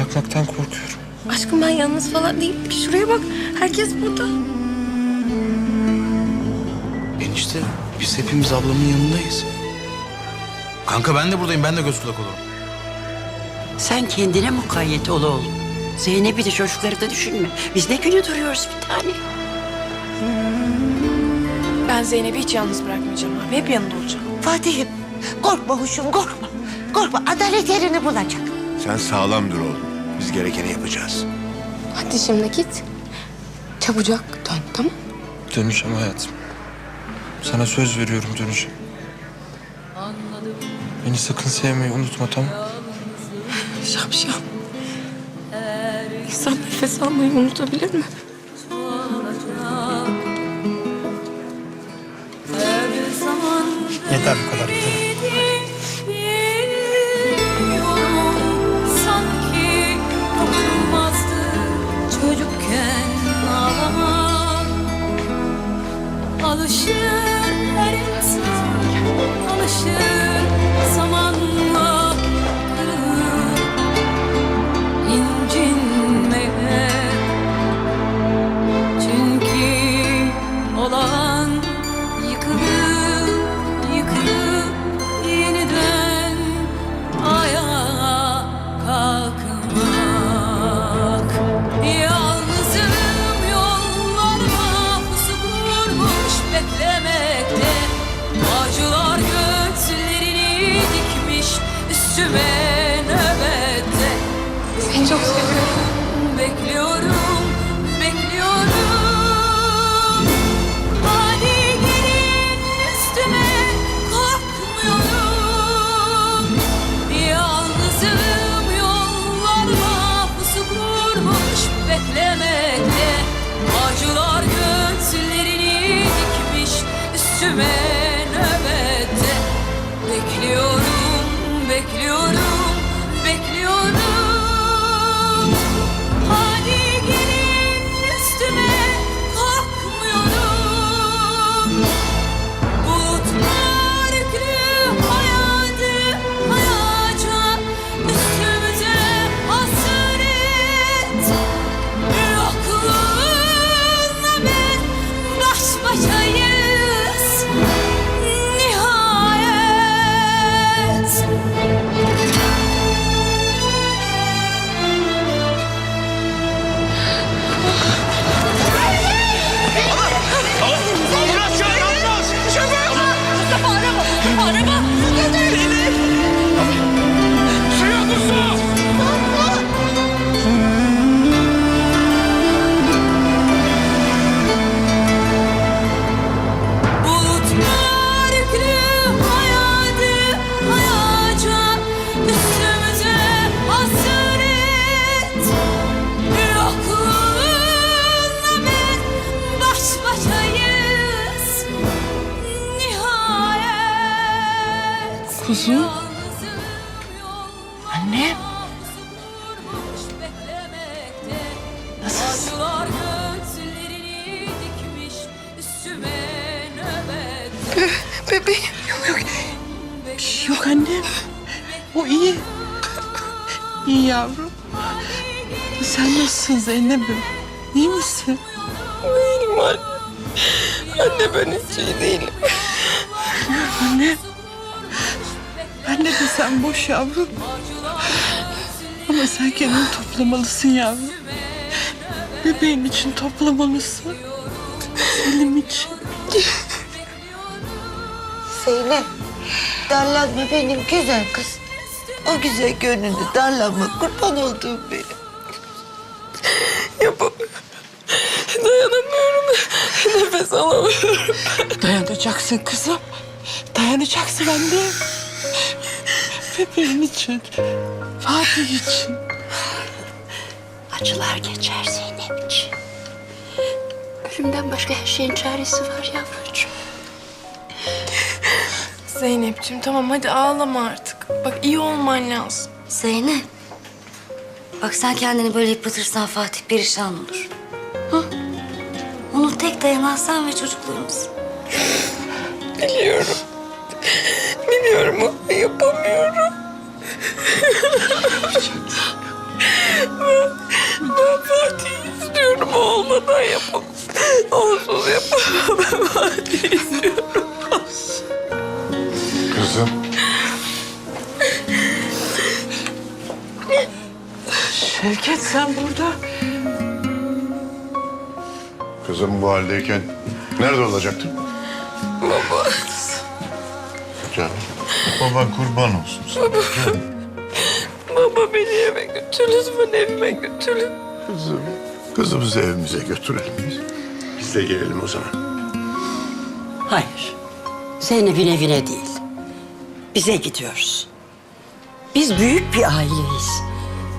bırakmaktan korkuyorum. Aşkım ben yalnız falan değilim. Şuraya bak. Herkes burada. Enişte biz hepimiz ablamın yanındayız. Kanka ben de buradayım. Ben de göz kulak olurum. Sen kendine mukayyet ol oğlum. Zeynep'i de çocukları da düşünme. Biz ne günü duruyoruz bir tane. Ben Zeynep'i hiç yalnız bırakmayacağım abi. Hep yanında olacağım. Fatih'im korkma huşum korkma. Korkma adalet yerini bulacak. Sen sağlam dur oğlum. Biz gerekeni yapacağız. Hadi şimdi git. Çabucak dön tamam Döneceğim hayatım. Sana söz veriyorum döneceğim. Beni sakın sevmeyi unutma tamam Şapşal. İnsan nefes almayı unutabilir mi? Yeter. 是。Yalnızım Annem. Nasılsın? Bebeğim. Yok yok. Yok annem. O iyi. İyi yavrum. Sen nasılsın Zeynep'im? İyi misin? Değilim anne. Anne ben hiç iyi değilim. Anne. Anne de sen boş yavrum. Ama sen kendini toplamalısın yavrum. Bebeğin için toplamalısın. Selim için. Zeynep, darlanma benim güzel kız. O güzel gönlünü darlanma, kurban olduğum benim. Yapamıyorum. Dayanamıyorum. Nefes alamıyorum. Dayanacaksın kızım. Dayanacaksın anne. Bebeğin için. Fatih için. Acılar geçer Zeynep'ciğim. Ölümden başka her şeyin çaresi var yavrucuğum. Zeynep'ciğim tamam hadi ağlama artık. Bak iyi olman lazım. Zeynep. Bak sen kendini böyle yıpratırsan Fatih perişan olur. Hı? Onun tek dayanağı sen ve çocuklarımız. Biliyorum. Ama yapamıyorum. Ben Fatih'i istiyorum. O olmadan yapamam. Onsuz yapamam. Ben Fatih'i istiyorum. Kızım. Şevket sen burada. Kızım bu haldeyken nerede olacaktın? Baban kurban olsun sana. Baba beni eve götür lütfen evime götür. Kızım. Kızımızı evimize götürelim biz. Biz de gelelim o zaman. Hayır. Zeynep'in evine değil. Bize gidiyoruz. Biz büyük bir aileyiz.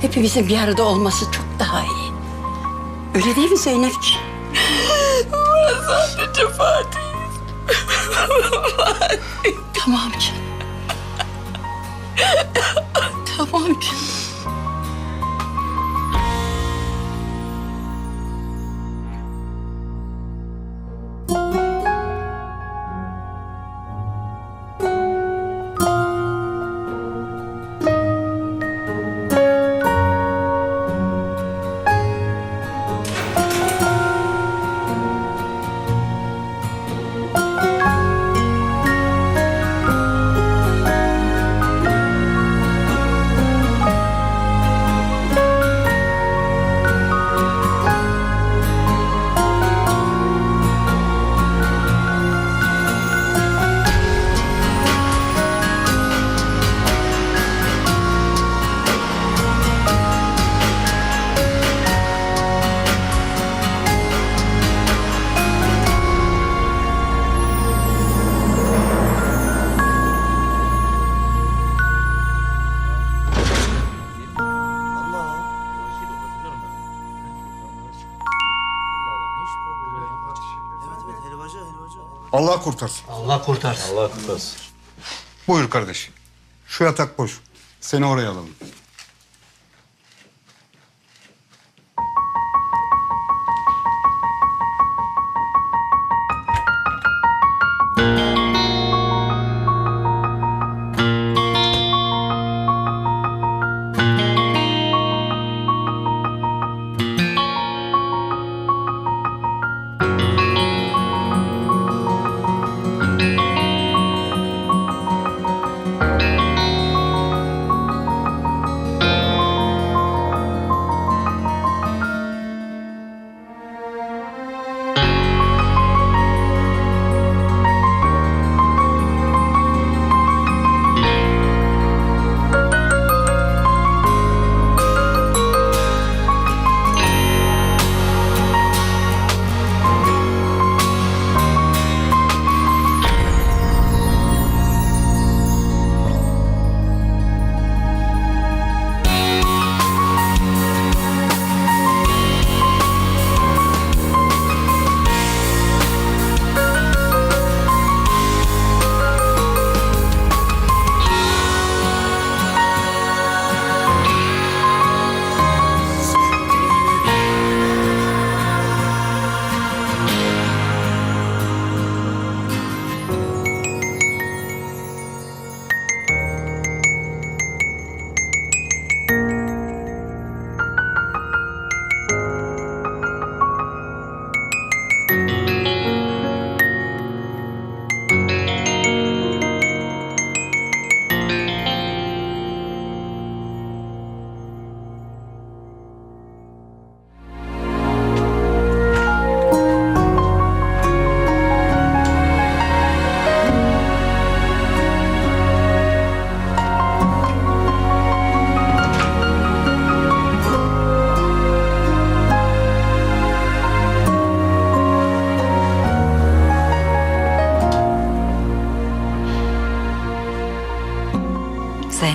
Hepimizin bir arada olması çok daha iyi. Öyle değil mi Zeynepciğim? Sadece Fatih. Tamam canım vampir. Allah kurtarsın. Allah kurtarsın. Allah kurtarsın. Buyur kardeş. Şu yatak boş. Seni oraya alalım.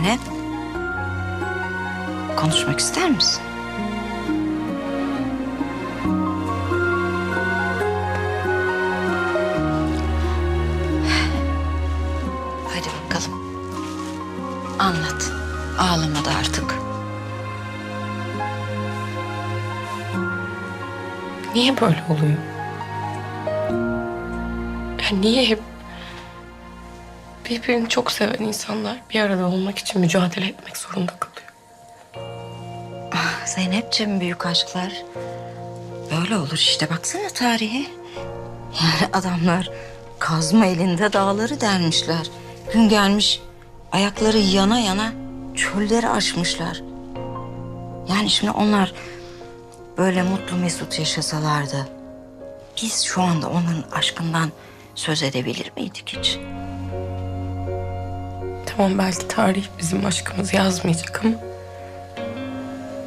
Zeynep. Konuşmak ister misin? Hadi bakalım. Anlat. Ağlama da artık. Niye böyle oluyor? Ya niye hep Birbirini çok seven insanlar bir arada olmak için mücadele etmek zorunda kalıyor. Zeynep'ciğim büyük aşklar böyle olur işte baksana tarihe. Yani adamlar kazma elinde dağları delmişler. Gün gelmiş ayakları yana yana çölleri aşmışlar. Yani şimdi onlar böyle mutlu mesut yaşasalardı biz şu anda onların aşkından söz edebilir miydik hiç? Tamam belki tarih bizim aşkımızı yazmayacak ama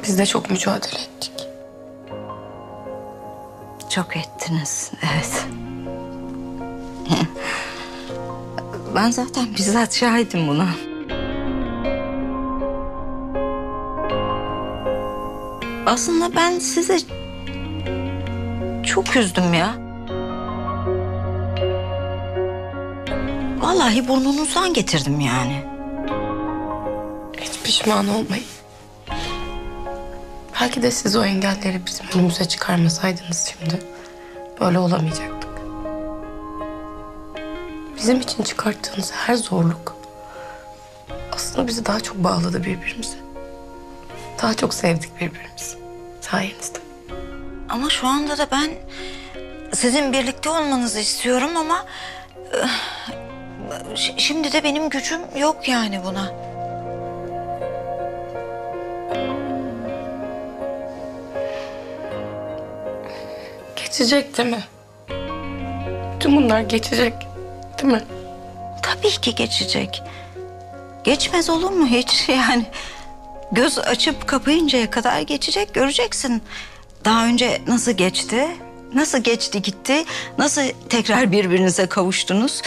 biz de çok mücadele ettik. Çok ettiniz, evet. Ben zaten bizzat şahidim buna. Aslında ben size çok üzdüm ya. Vallahi burnunuzdan getirdim yani. Hiç pişman olmayın. Belki de siz o engelleri bizim önümüze çıkarmasaydınız şimdi böyle olamayacaktık. Bizim için çıkarttığınız her zorluk aslında bizi daha çok bağladı birbirimize. Daha çok sevdik birbirimizi sayenizde. Ama şu anda da ben sizin birlikte olmanızı istiyorum ama eh, şimdi de benim gücüm yok yani buna. Geçecek değil mi? Tüm bunlar geçecek değil mi? Tabii ki geçecek. Geçmez olur mu hiç yani? Göz açıp kapayıncaya kadar geçecek göreceksin. Daha önce nasıl geçti? Nasıl geçti gitti? Nasıl tekrar birbirinize kavuştunuz?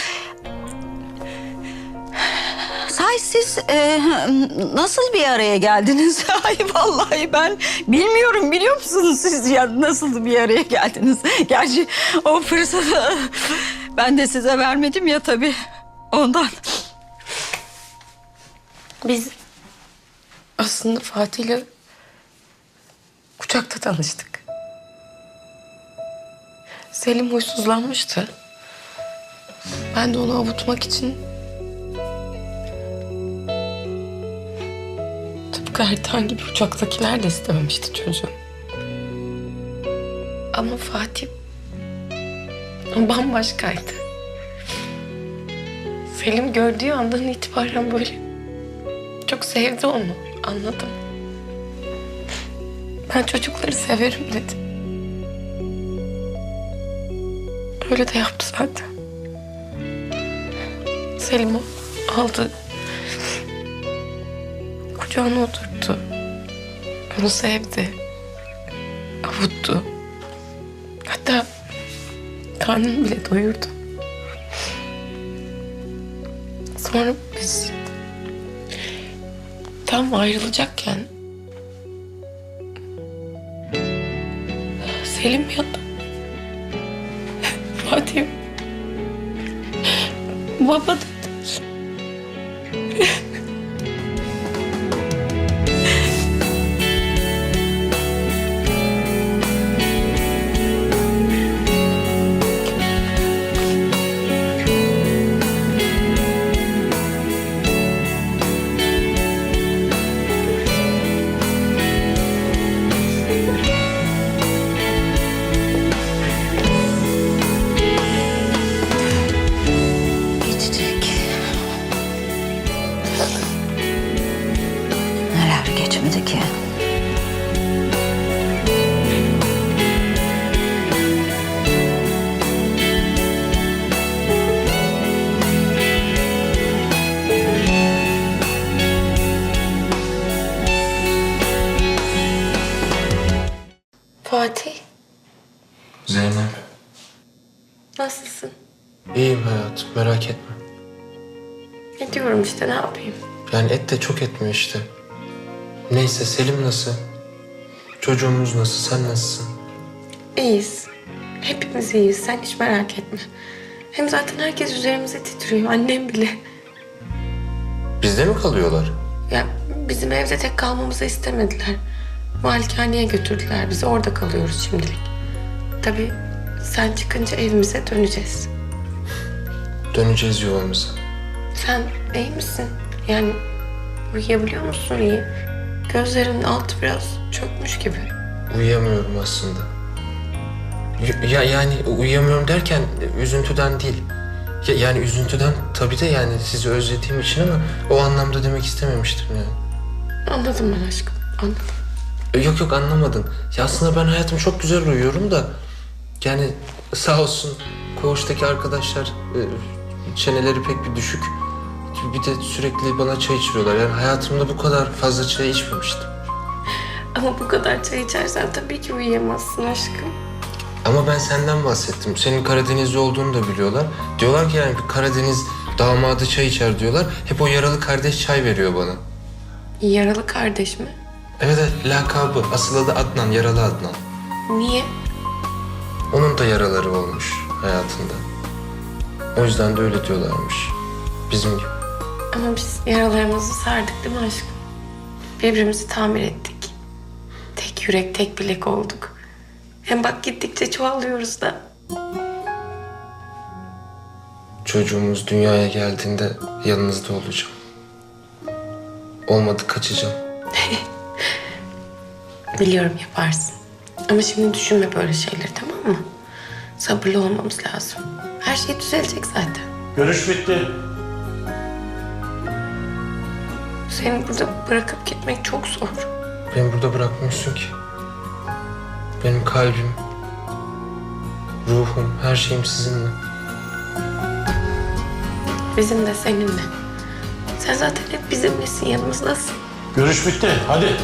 Sahi siz e, nasıl bir araya geldiniz? Ay vallahi ben bilmiyorum biliyor musunuz siz ya nasıl bir araya geldiniz? Gerçi o fırsatı ben de size vermedim ya tabii ondan. Biz aslında Fatih'le kucakta tanıştık. Selim huysuzlanmıştı. Ben de onu avutmak için tıpkı Ertan gibi uçaktakiler de istememişti çocuğu. Ama Fatih bambaşkaydı. Selim gördüğü andan itibaren böyle çok sevdi onu. Anladım. Ben çocukları severim dedi. Öyle de yaptı zaten. Selim o aldı. Kucağına oturttu. Onu sevdi. Avuttu. Hatta karnını bile doyurdu. Sonra biz tam ayrılacakken Selim yandı. Fatih baba dedi. Geçmedi ki? Fatih Zeynep. nasılsın? İyiyim hayatım merak etme. Ne diyorum işte ne yapayım? Yani et de çok etmiyor işte. Neyse Selim nasıl? Çocuğumuz nasıl? Sen nasılsın? İyiyiz. Hepimiz iyiyiz. Sen hiç merak etme. Hem zaten herkes üzerimize titriyor. Annem bile. Bizde mi kalıyorlar? Ya bizim evde tek kalmamızı istemediler. Malikaneye götürdüler bizi. Orada kalıyoruz şimdilik. Tabii sen çıkınca evimize döneceğiz. Döneceğiz yuvamıza. Sen iyi misin? Yani uyuyabiliyor musun iyi? Gözlerinin altı biraz çökmüş gibi. Uyuyamıyorum aslında. Ya yani uyuyamıyorum derken üzüntüden değil. Ya, yani üzüntüden tabii de yani sizi özlediğim için ama o anlamda demek istememiştim yani. Anladım ben aşkım, anladım. Yok yok anlamadın. Ya aslında ben hayatım çok güzel uyuyorum da yani sağ olsun koğuştaki arkadaşlar e, çeneleri pek bir düşük. Bir de sürekli bana çay içiriyorlar. Yani hayatımda bu kadar fazla çay içmemiştim. Ama bu kadar çay içersen tabii ki uyuyamazsın aşkım. Ama ben senden bahsettim. Senin Karadenizli olduğunu da biliyorlar. Diyorlar ki yani bir Karadeniz damadı çay içer diyorlar. Hep o yaralı kardeş çay veriyor bana. Yaralı kardeş mi? Evet evet lakabı. Asıl adı Adnan, yaralı Adnan. Niye? Onun da yaraları olmuş hayatında. O yüzden de öyle diyorlarmış. Bizim gibi. Ama biz yaralarımızı sardık değil mi aşkım? Birbirimizi tamir ettik. Tek yürek, tek bilek olduk. Hem bak gittikçe çoğalıyoruz da. Çocuğumuz dünyaya geldiğinde yanınızda olacağım. Olmadı kaçacağım. Biliyorum yaparsın. Ama şimdi düşünme böyle şeyleri tamam mı? Sabırlı olmamız lazım. Her şey düzelecek zaten. Görüş bitti. Seni burada bırakıp gitmek çok zor. Beni burada bırakmıyorsun ki. Benim kalbim, ruhum, her şeyim sizinle. Bizim de seninle. Sen zaten hep bizimlesin, yanımızdasın. Görüş bitti. Hadi.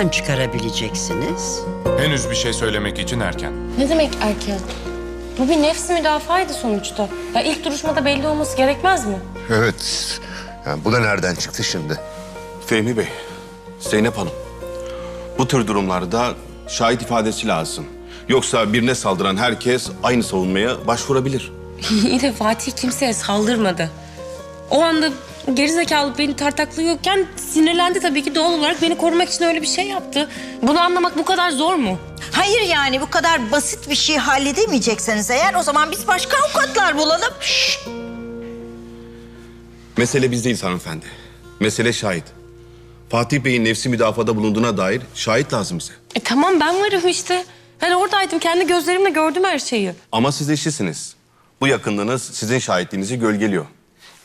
Zaman çıkarabileceksiniz? Henüz bir şey söylemek için erken. Ne demek erken? Bu bir nefs müdafaydı sonuçta. Ya ilk duruşmada belli olması gerekmez mi? Evet. Yani bu da nereden çıktı şimdi? Fehmi Bey, Zeynep Hanım. Bu tür durumlarda şahit ifadesi lazım. Yoksa birine saldıran herkes aynı savunmaya başvurabilir. İyi de Fatih kimseye saldırmadı. O anda gerizekalı beni tartaklıyorken sinirlendi tabii ki doğal olarak beni korumak için öyle bir şey yaptı. Bunu anlamak bu kadar zor mu? Hayır yani bu kadar basit bir şey halledemeyecekseniz eğer o zaman biz başka avukatlar bulalım. Mesele biz değiliz hanımefendi. Mesele şahit. Fatih Bey'in nefsi müdafada bulunduğuna dair şahit lazım bize. E tamam ben varım işte. Ben oradaydım kendi gözlerimle gördüm her şeyi. Ama siz eşisiniz. Bu yakınlığınız sizin şahitliğinizi gölgeliyor.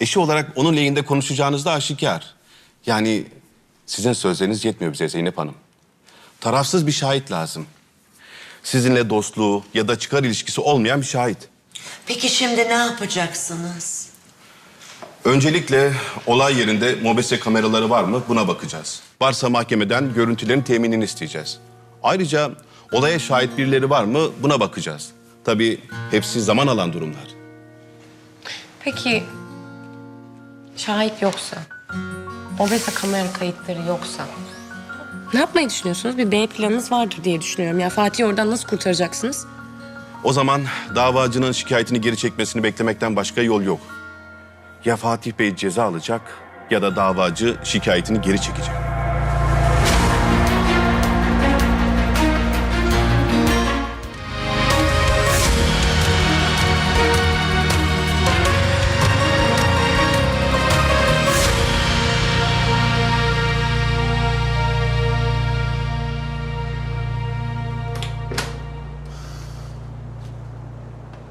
Eşi olarak onun lehinde konuşacağınız da aşikar. Yani sizin sözleriniz yetmiyor bize Zeynep Hanım. Tarafsız bir şahit lazım. Sizinle dostluğu ya da çıkar ilişkisi olmayan bir şahit. Peki şimdi ne yapacaksınız? Öncelikle olay yerinde mobese kameraları var mı buna bakacağız. Varsa mahkemeden görüntülerin teminini isteyeceğiz. Ayrıca olaya şahit birileri var mı buna bakacağız. Tabii hepsi zaman alan durumlar. Peki şahit yoksa, obeza kamera kayıtları yoksa ne yapmayı düşünüyorsunuz? Bir B planınız vardır diye düşünüyorum. Ya Fatih'i oradan nasıl kurtaracaksınız? O zaman davacının şikayetini geri çekmesini beklemekten başka yol yok. Ya Fatih Bey ceza alacak ya da davacı şikayetini geri çekecek.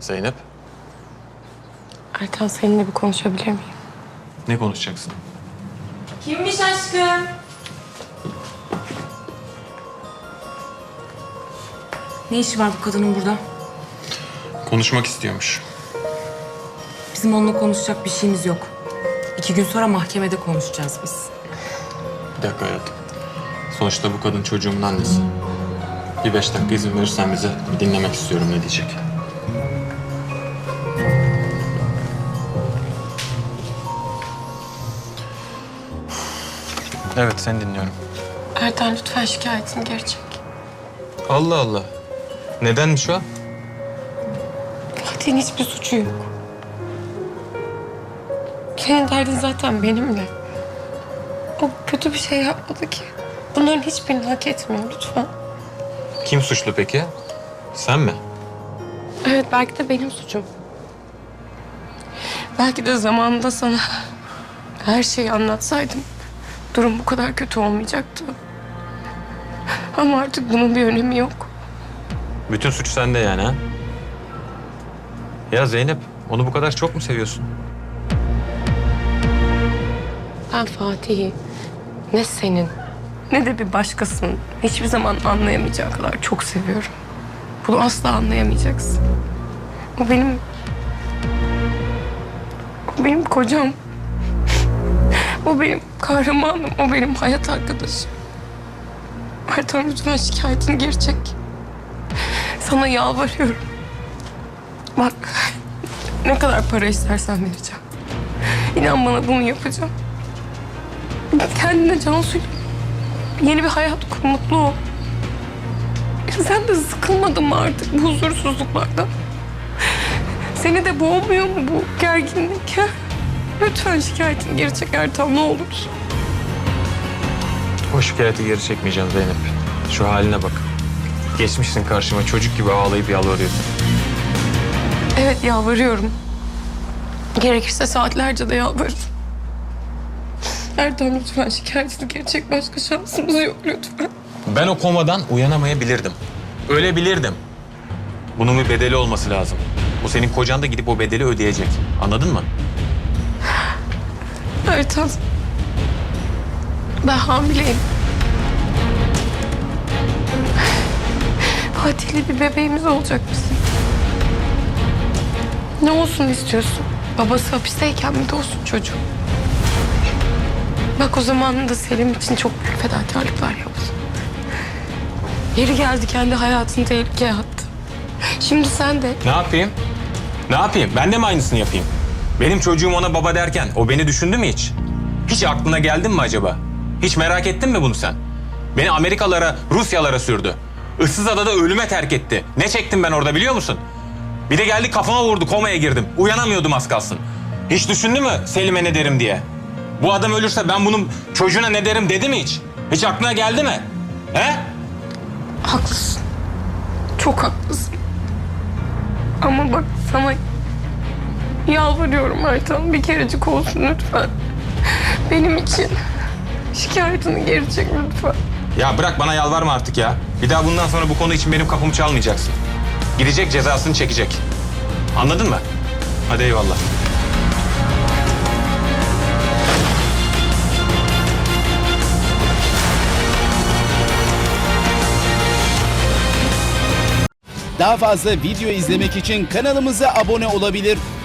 Zeynep, Erkan seninle bir konuşabilir miyim? ne konuşacaksın? Kimmiş aşkım? Ne işi var bu kadının burada? Konuşmak istiyormuş. Bizim onunla konuşacak bir şeyimiz yok. İki gün sonra mahkemede konuşacağız biz. Bir dakika hayatım. Sonuçta bu kadın çocuğumun annesi. Bir beş dakika izin verirsen bize bir dinlemek istiyorum ne diyecek. Evet seni dinliyorum. Ertan lütfen şikayetini geri çek. Allah Allah. Nedenmiş o? Fatih'in hiçbir suçu yok. Senin derdin zaten benimle. O kötü bir şey yapmadı ki. Bunların hiçbirini hak etmiyor lütfen. Kim suçlu peki? Sen mi? Evet belki de benim suçum. Belki de zamanında sana her şeyi anlatsaydım durum bu kadar kötü olmayacaktı. Ama artık bunun bir önemi yok. Bütün suç sende yani ha? Ya Zeynep, onu bu kadar çok mu seviyorsun? Ben Fatih'i ne senin ne de bir başkasının hiçbir zaman anlayamayacağı kadar çok seviyorum. Bunu asla anlayamayacaksın. O benim... O benim kocam. O benim kahramanım. O benim hayat arkadaşım. Ertan lütfen şikayetini geri çek. Sana yalvarıyorum. Bak ne kadar para istersen vereceğim. İnan bana bunu yapacağım. Kendine Cansu yeni bir hayat kur, mutlu ol. Sen de sıkılmadın mı artık bu huzursuzluklardan? Seni de boğmuyor mu bu gerginlik? ha? Lütfen şikayetini geri çek Ertan ne olur. O şikayeti geri çekmeyeceğim Zeynep. Şu haline bak. Geçmişsin karşıma çocuk gibi ağlayıp yalvarıyorsun. Evet yalvarıyorum. Gerekirse saatlerce de yalvarırım. Ertan lütfen şikayetini geri çek. Başka şansımız yok lütfen. Ben o komadan uyanamayabilirdim. Öyle bilirdim. Bunun bir bedeli olması lazım. O senin kocan da gidip o bedeli ödeyecek. Anladın mı? Ertan. Ben hamileyim. Fatih'le bir bebeğimiz olacak bizim. Ne olsun istiyorsun? Babası hapisteyken mi de olsun çocuğum? Bak o zamanında Selim için çok büyük fedakarlıklar yaptı. Yeri geldi kendi hayatını tehlikeye attı. Şimdi sen de Ne yapayım? Ne yapayım? Ben de mi aynısını yapayım? Benim çocuğum ona baba derken o beni düşündü mü hiç? Hiç aklına geldin mi acaba? Hiç merak ettin mi bunu sen? Beni Amerikalara, Rusyalara sürdü. Issız adada ölüme terk etti. Ne çektim ben orada biliyor musun? Bir de geldi kafama vurdu, komaya girdim. Uyanamıyordum az kalsın. Hiç düşündü mü Selim'e ne derim diye? Bu adam ölürse ben bunun çocuğuna ne derim dedi mi hiç? Hiç aklına geldi mi? He? haklısın. Çok haklısın. Ama bak sana yalvarıyorum Ertan. Bir kerecik olsun lütfen. Benim için şikayetini geri çek lütfen. Ya bırak bana yalvarma artık ya. Bir daha bundan sonra bu konu için benim kapımı çalmayacaksın. Gidecek cezasını çekecek. Anladın mı? Hadi eyvallah. Daha fazla video izlemek için kanalımıza abone olabilir.